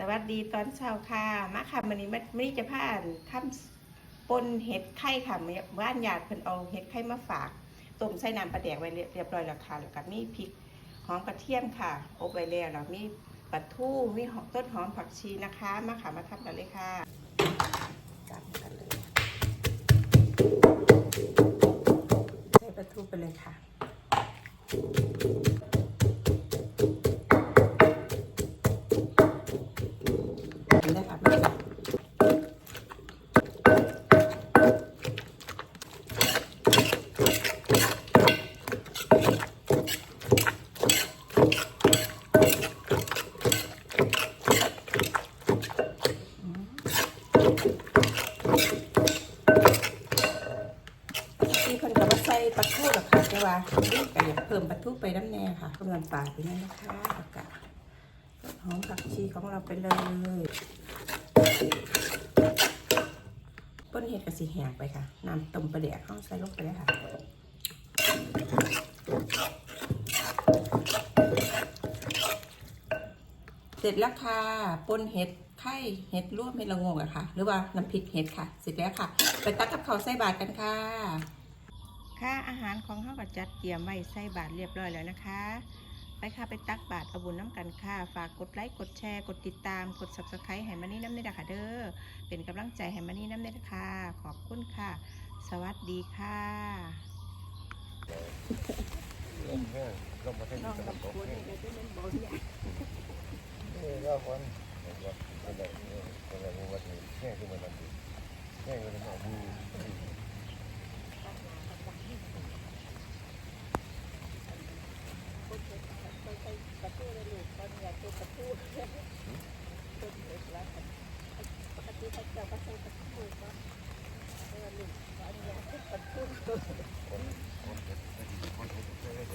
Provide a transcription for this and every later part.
สวัสดีตอนเช้าค่ะมาค่ะวันนี้ไม่ได้จะพาทำปนเห็ดไข่ค่ะบ้านญาติเพิ่นเอาเห็ดไข่มาฝากต้มใส่น้ำปลาแดกไว้เรียบร้อยแล้วค่ะแล้วก็มีพริกหอมกระเทียมค่ะ อบไว้แล้วแล้วมีปลาทูมีหอมต้นหอมผักชีนะคะ มาค่ะมาทำกันเลยค่ะจับกันเลยใส่ปลาทูไปเลยค่ะ ได้ค่ะไม่เป็นที่คนก็มาใส่ปลาทูหรอกค่ะแต่ว่านี่ ก็อยากเพิ่มปลาทูไปน้ำแน่ค่ะเพิ่มน้ำปลาไปนั่นนะคะอากาศหอมผักชีของเราไปเลยต้นเห็ดกระสีแหงไปค่ะน้ำต้มปลาแดกข้าใส่ลงไปเลยค่ะเสร็จแล้วค่ะปนเห็ดไข่เห็ดร่วมเห็ดละงงอะค่ะ หรือว่าน้ำพริกเห็ดค่ะ เสร็จแล้วค่ะ ไปตักกับข้าวใส่บาตรกันค่ะ ค่ะอาหารของเขาก็จัดเตรียมไว้ใส่บาตรเรียบร้อยแล้วนะคะ ไปค่ะไปตักบาตรเอาบุญน้ำกันค่ะ ฝากกดไลค์กดแชร์กดติดตามกด subscribe ให้มานี่น้ำเนดค่ะเด้อเป็นกำลังใจให้มานี่น้ำเนดค่ะขอบคุณค่ะ สวัสดีค่ะลมแห้งลมมาเท่งน้องตะกับตกคุณแห้ดี๋ยวจะเป็นบอลเนี่ยนี่ก็วันวันอะไรอะไรวันนี้แห้งขึ้นมาทันทีแห้งเลยมาบู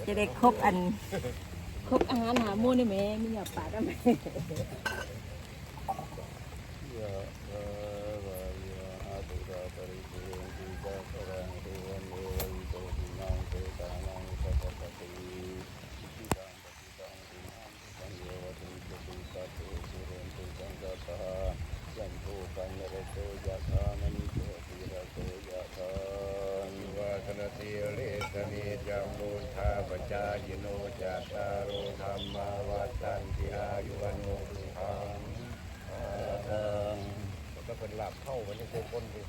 จะได้ครบอัน ครบอาหารหาหมูนี่แม่มีหยาปลาได้ไหม โตยะธามณิโตติระโตยะธานวาคณติเรสเนจัมมุทาปจายโนจัตตารโอธรรมาวัฏันติอายุวันโนสุขังอาทังก็เป็นหลับเข้ามันจะเป็นคนดิ